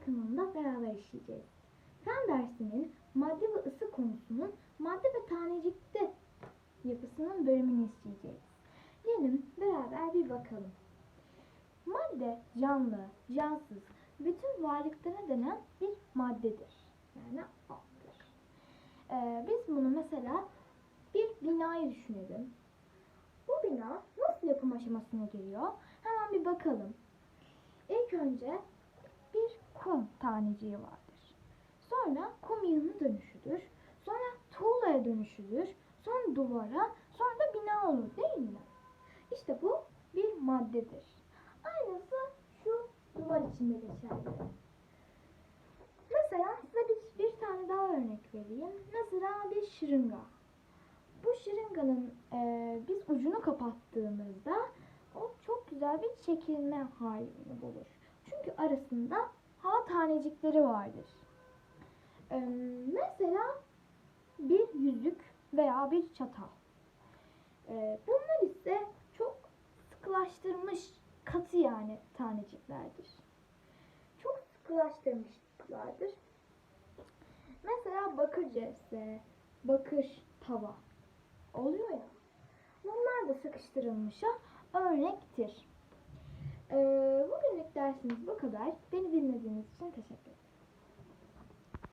Kanalında beraber işleyeceğiz. Fen dersinin madde ve ısı konusunun madde ve tanecikte yapısının bölümünü işleyeceğiz. Gelin beraber bir bakalım. Madde canlı, cansız, bütün varlıklara denen bir maddedir. Yani addır. Ee, biz bunu mesela bir binayı düşünelim. Bu bina nasıl yapım aşamasına giriyor? Hemen bir bakalım. İlk önce kum taneciği vardır. Sonra kum yığını dönüşülür. Sonra tuğlaya dönüşülür. Sonra duvara, sonra da bina olur değil mi? İşte bu bir maddedir. Aynısı şu duvar içinde geçerli. Mesela size bir, bir tane daha örnek vereyim. Mesela bir şırınga. Bu şırınganın e, biz ucunu kapattığımızda o çok güzel bir çekilme halini bulur. Çünkü arasında tanecikleri vardır. E, mesela bir yüzük veya bir çatal. E, bunlar ise çok sıkılaştırmış katı yani taneciklerdir. Çok sıkılaştırmışlardır. Mesela bakır cevse, bakır tava oluyor ya. Bunlar da sıkıştırılmışa örnektir. Ee, bugünlük dersimiz bu kadar. Beni dinlediğiniz için teşekkür ederim.